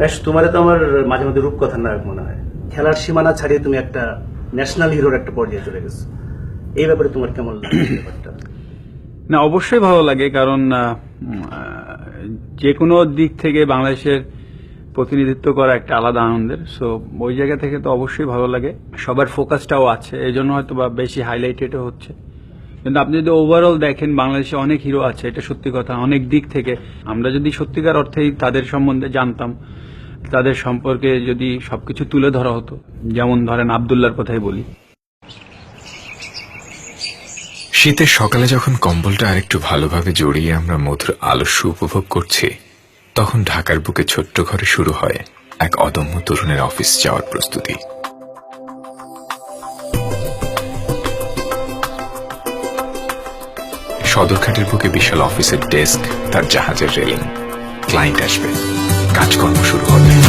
বেশ, তোমার তো আমার মাঝে মধ্যে রূপকথার নায়ক মনে হয়। খেলার সীমানা ছাড়িয়ে তুমি একটা ন্যাশনাল হিরোর একটা পর্যায়ে চলে গেছো। এই ব্যাপারে তোমার কেমন লাগে না, অবশ্যই ভালো লাগে, কারণ যে কোনো দিক থেকে বাংলাদেশের প্রতিনিধিত্ব করা একটা আলাদা আনন্দের। সো ওই জায়গা থেকে তো অবশ্যই ভালো লাগে। সবার ফোকাসটাও আছে এই জন্য হয়তো বা বেশি হাইলাইটেডও হচ্ছে। কিন্তু আপনি যদি ওভারঅল দেখেন, বাংলাদেশে অনেক হিরো আছে, এটা সত্যি কথা। অনেক দিক থেকে আমরা যদি সত্যিকার অর্থেই তাদের সম্বন্ধে জানতাম তাদের সম্পর্কে যদি সবকিছু তুলে ধরা হতো, যেমন ধরেন আবদুল্লার কথাই বলি। শীতের সকালে যখন কম্বলটা আরেকটু ভালোভাবে জড়িয়ে আমরা মধুর আলস্য উপভোগ করছি, তখন ঢাকার বুকে ছোট্ট ঘরে শুরু হয় এক অদম্য তরুণের অফিস যাওয়ার প্রস্তুতি। সদরঘাটের বুকে বিশাল অফিসের ডেস্ক, তার জাহাজের রেলিং, ক্লায়েন্ট আসবে। কাজকর্ম শুরু হবে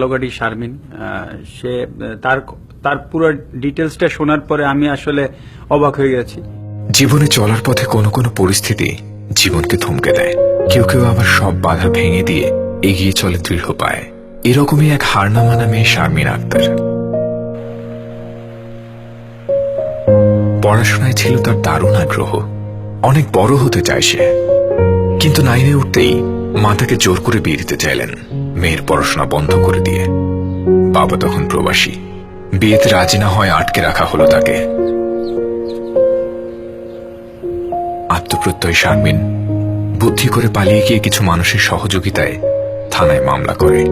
ঝালকাঠি শারমিন সে, তার তার পুরো ডিটেলসটা শোনার পরে আমি আসলে অবাক হয়ে গেছি। জীবনে চলার পথে কোনো কোনো পরিস্থিতি জীবনকে থমকে দেয়। কেউ কেউ আবার সব বাধা ভেঙে দিয়ে এগিয়ে চলে দৃঢ় পায়। এরকমই এক হার না মানা শারমিন আক্তার। পড়াশোনায় ছিল তার দারুণ আগ্রহ। অনেক বড় হতে চায় সে। কিন্তু নাইনে উঠতেই মা তাকে জোর করে বিয়ে দিতে চাইলেন। মেয়ের পড়াশোনা বন্ধ করে দিয়ে। বাবা তখন প্রবাসী। বিয়েতে রাজি না হয় আটকে রাখা হলো তাকে। আত্মপ্রত্যয় শারমিন বুদ্ধি করে পালিয়ে গিয়ে কিছু মানুষের সহযোগিতায় থানায় মামলা করে।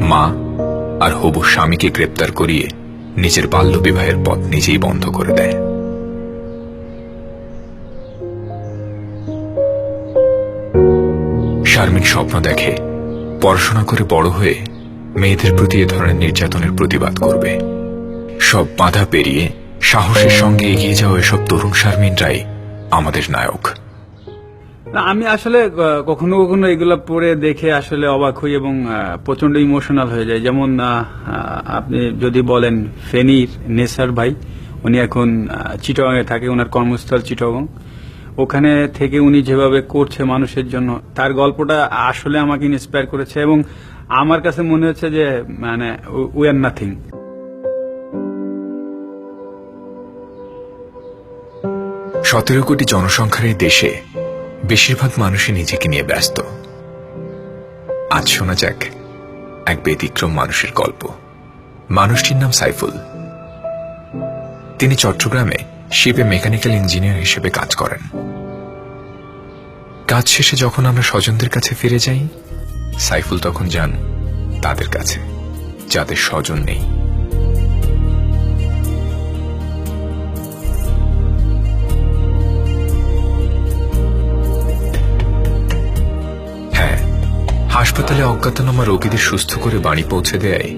মা আর হবু স্বামীকে গ্রেপ্তার করিয়ে নিজের বাল্য বিবাহের পথ নিজেই বন্ধ করে দেয়। শারমিন স্বপ্ন দেখে পড়াশোনা করে বড় হয়ে মেয়েদের প্রতি এ ধরনের নির্যাতনের প্রতিবাদ করবে। সব বাধা পেরিয়ে সাহসের সঙ্গে এগিয়ে যাওয়া এসব তরুণ শারমিনরাই আমাদের নায়ক। না, আমি আসলে কখনো কখনো এগুলো পড়ে দেখে আসলে অবাক হই এবং প্রচণ্ড ইমোশনাল হয়ে যায় যেমন আপনি যদি বলেন ফেনীর নেসার ভাই, উনি এখন চিটগাঁয়ে থাকে ওনার কর্মস্থল চিটগং। ওখানে থেকে উনি যেভাবে করছে মানুষের জন্য, তার গল্পটা আসলে আমাকে ইন্সপায়ার করেছে এবং আমার কাছে মনে হচ্ছে যে মানে উই আর নাথিং সতেরো কোটি জনসংখ্যার এই দেশে বেশিরভাগ মানুষই নিজেকে নিয়ে ব্যস্ত। আজ শোনা যাক এক ব্যতিক্রম মানুষের গল্প। মানুষটির নাম সাইফুল। তিনি চট্টগ্রামে শিপে মেকানিক্যাল ইঞ্জিনিয়ার হিসেবে কাজ করেন। কাজ শেষে যখন আমরা স্বজনদের কাছে ফিরে যাই, সাইফুল তখন যান তাদের কাছে, যাদের স্বজন নেই। হ্যাঁ হাসপাতালে অজ্ঞাতনামা রোগীদের সুস্থ করে বাড়ি পৌঁছে দেয়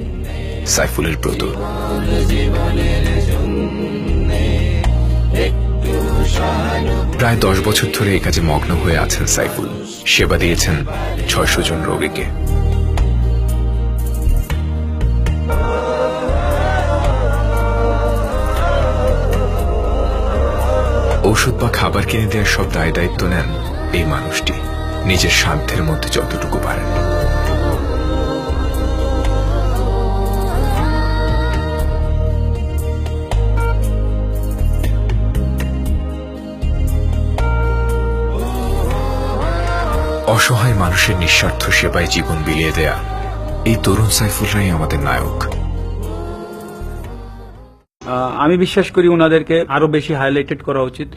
সাইফুলের ব্রত প্রায় দশ বছর ধরে এই কাজে মগ্ন হয়ে আছেন সাইফুল। সেবা দিয়েছেন ছয়শো জন রোগীকে। ঔষধ বা খাবার কিনে দেওয়ার সব দায় দায়িত্ব নেন এই মানুষটি। নিজের সাধ্যের মধ্যে যতটুকু পারেন। অসহায় মানুষের নিঃস্বার্থ সেবায় জীবন বিলিয়ে দেয়া। এই তরুণ সাইফুলরাই আমাদের নায়ক। আমি বিশ্বাস করি ওনাদেরকে আরও বেশি হাইলাইটেড করা উচিত।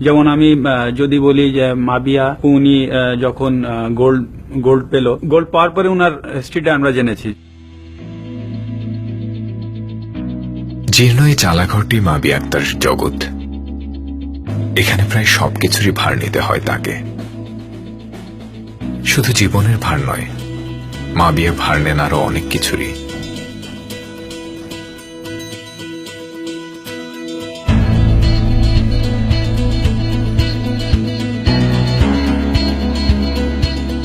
যেমন আমি যদি বলি যে মাবিয়া উনি যখন গোল্ড গোল্ড পেল গোল্ড পাওয়ার পরে ওনার হিস্ট্রিটা আমরা জেনেছি। জীর্ণ এই চালাঘরটি মাবি আক্তার জগৎ। এখানে প্রায় সবকিছুরই ভার নিতে হয় তাকে। শুধু জীবনের ভার নয়, মা বিয়ে ভার নেন আরও অনেক কিছুরই।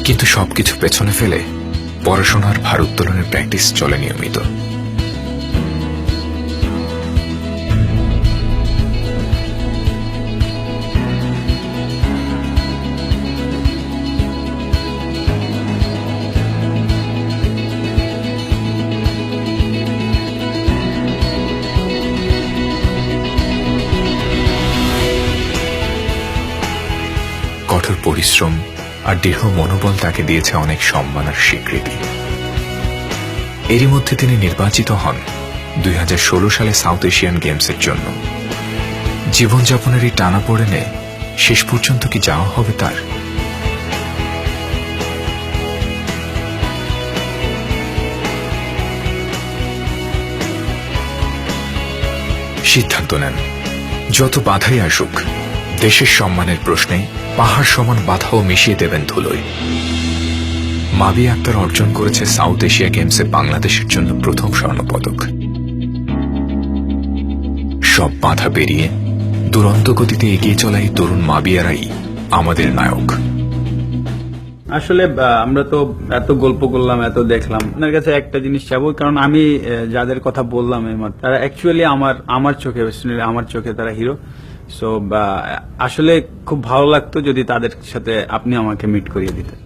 কিন্তু সবকিছু পেছনে ফেলে পড়াশোনার ভার উত্তোলনের প্র্যাকটিস চলে নিয়মিত। কঠোর পরিশ্রম আর দৃঢ় মনোবল তাকে দিয়েছে অনেক সম্মান আর স্বীকৃতি। এরই মধ্যে তিনি নির্বাচিত হন দুই হাজার ষোলো সালে সাউথ এশিয়ান গেমসের জন্য। জীবনযাপনের এই টানা পড়েনে শেষ পর্যন্ত কি যাওয়া হবে তার? সিদ্ধান্ত নেন। যত বাধাই আসুক, দেশের সম্মানের প্রশ্নে পাহাড় সমান বাধাও মিশিয়ে দেবেন ধুলোয়। মাবি আক্তার অর্জন করেছে সাউথ এশিয়া গেমসে বাংলাদেশের জন্য প্রথম স্বর্ণপদক। সব বাধা পেরিয়ে দুরন্ত গতিতে এগিয়ে চলা এই তরুণ মাবিয়ারাই আমাদের নায়ক। আসলে আমরা তো এত গল্প করলাম, এত দেখলাম। আপনার কাছে একটা জিনিস চাবো, কারণ আমি যাদের কথা বললাম এইমাত্র তারা অ্যাকচুয়ালি আমার আমার চোখে আমার চোখে তারা হিরো সো আসলে খুব ভালো লাগতো যদি তাদের সাথে আপনি আমাকে মিট করিয়ে দিতেন।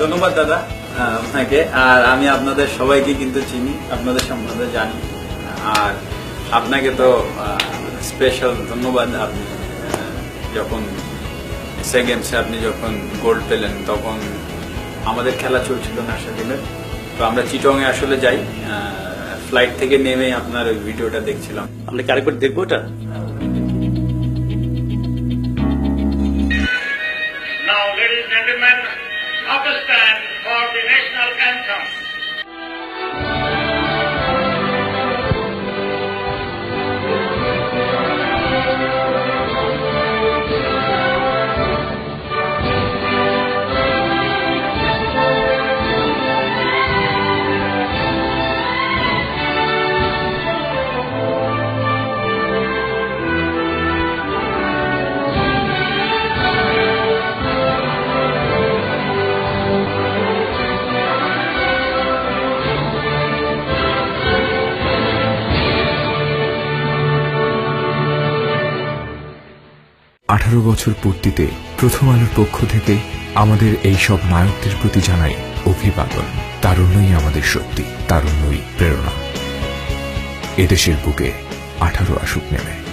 ধন্যবাদ, দাদা। আপনাকে, আর আমি আপনাদের সবাইকে কিন্তু চিনি, আপনাদের সম্বন্ধে জানি। আর আপনাকে তো স্পেশাল ধন্যবাদ। আপনি যখন এসে গেমসে আপনি যখন গোল্ড পেলেন, তখন আমাদের খেলা চলছিল না ন্যাশনাল তো আমরা চিটংয়ে আসলে যাই ফ্লাইট থেকে নেমে আপনার ওই ভিডিওটা দেখছিলাম। আমরা কি আরেকবার দেখব ওটা? আঠারো বছর পূর্তিতে প্রথম আলোর পক্ষ থেকে আমাদের এই সব নায়কদের প্রতি জানাই অভিবাদন। তারুণ্যই আমাদের শক্তি, তারুণ্যই প্রেরণা। এদেশের বুকে আঠারো আসুক নেমে।